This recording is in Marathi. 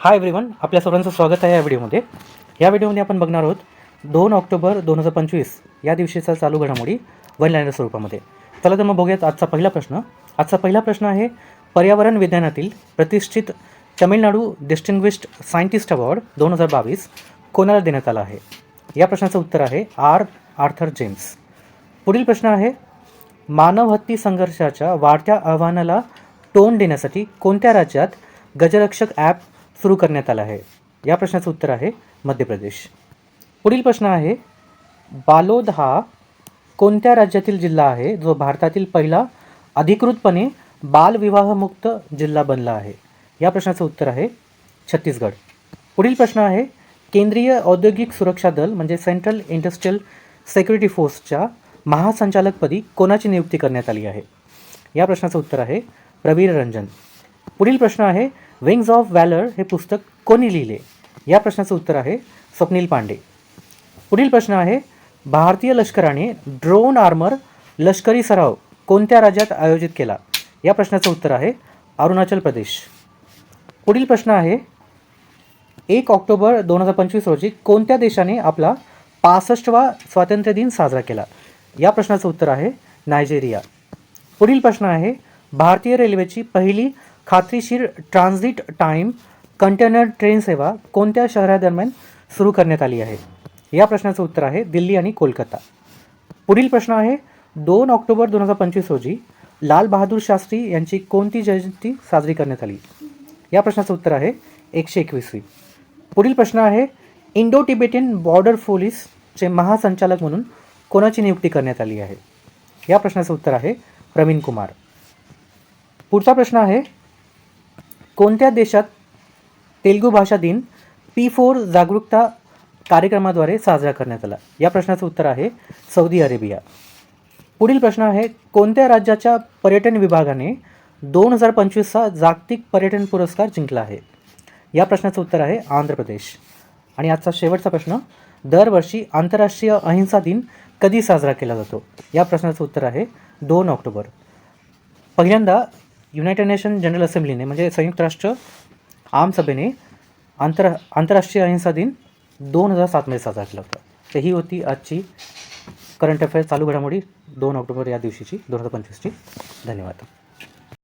हाय एव्हरीवन आपल्या सर्वांचं स्वागत आहे या व्हिडिओमध्ये. या व्हिडिओमध्ये आपण बघणार आहोत दोन ऑक्टोबर दोन हजार पंचवीस या दिवशीचा चालू घडामोडी वनलाईनर स्वरूपामध्ये. चला तर मग बघूयात आजचा पहिला प्रश्न. आजचा पहिला प्रश्न आहे पर्यावरण विज्ञानातील प्रतिष्ठित तमिळनाडू डिस्टिंग्विश्ड सायंटिस्ट अवॉर्ड दोन हजार बावीस कोणाला देण्यात आला आहे? या प्रश्नाचं उत्तर आहे आर. Arthur James. पुढील प्रश्न आहे मानव हत्ती संघर्षाच्या वाढत्या आव्हानाला तोंड देण्यासाठी कोणत्या राज्यात गजरक्षक ॲप सुरू करण्यात आला आहे. या प्रश्नाचं उत्तर आहे मध्य प्रदेश. पुढील प्रश्न आहे बालोद हा कोणत्या राज्यातील जिल्हा आहे? जो भारतातील पहिला अधिकृतपणे बालविवाहमुक्त जिल्हा बनला आहे. या प्रश्नाचं उत्तर आहे छत्तीसगड. पुढील प्रश्न आहे केंद्रीय औद्योगिक सुरक्षा दल म्हणजे सेंट्रल इंडस्ट्रियल सेक्युरिटी फोर्सच्या महासंचालकपदी कोणाची नियुक्ती करण्यात आली आहे? या प्रश्नाचं उत्तर आहे प्रवीर रंजन पुढील प्रश्न आहे विंग्स ऑफ वॅलर हे पुस्तक कोणी लिहिले? या प्रश्नाचं उत्तर आहे स्वप्नील पांडे. पुढील प्रश्न आहे भारतीय लष्कराने ड्रोन आर्मर लष्करी सराव कोणत्या राज्यात आयोजित केला? या प्रश्नाचं उत्तर आहे अरुणाचल प्रदेश. पुढील प्रश्न आहे एक ऑक्टोबर दोन हजार पंचवीस रोजी कोणत्या देशाने आपला पासष्टवा स्वातंत्र्य दिन साजरा केला? या प्रश्नाचं उत्तर आहे नायजेरिया. पुढील प्रश्न आहे भारतीय रेल्वेची पहिली खात्रीशीर ट्रान्झिट टाईम कंटेनर ट्रेन सेवा कोणत्या शहरादरम्यान सुरू करण्यात आली आहे? या प्रश्नाचं उत्तर आहे दिल्ली आणि कोलकाता. पुढील प्रश्न आहे दोन ऑक्टोबर दोन हजार पंचवीस रोजी लाल बहादूर शास्त्री यांची कोणती जयंती साजरी करण्यात आली? या प्रश्नाचं उत्तर आहे एकशे एकवीसवी. पुढील प्रश्न आहे इंडो टिबेटियन बॉर्डर पोलीसचे महासंचालक म्हणून कोणाची नियुक्ती करण्यात आली आहे? या प्रश्नाचं उत्तर आहे प्रवीण कुमार. पुढचा प्रश्न आहे कोणत्या देशात तेलुगू भाषा दिन पी फोर जागरूकता कार्यक्रमाद्वारे साजरा करण्यात आला? या प्रश्नाचं उत्तर आहे सौदी अरेबिया. पुढील प्रश्न आहे कोणत्या राज्याच्या पर्यटन विभागाने दोन हजार पंचवीसचा जागतिक पर्यटन पुरस्कार जिंकला आहे? या प्रश्नाचं उत्तर आहे आंध्र प्रदेश. आणि आजचा शेवटचा प्रश्न दरवर्षी आंतरराष्ट्रीय अहिंसा दिन कधी साजरा केला जातो? या प्रश्नाचं उत्तर आहे दोन ऑक्टोबर. पहिल्यांदा युनायटेड नेशन जनरल असेंब्लीने म्हणजे संयुक्त राष्ट्र आमसभेने आंतर आंतरराष्ट्रीय अहिंसा दिन दोन हजार सातमध्ये साजरा केला होता. तर ही होती आजची करंट अफेअर चालू घडामोडी दोन ऑक्टोबर या दिवशीची दोन हजार पंचवीसची. धन्यवाद.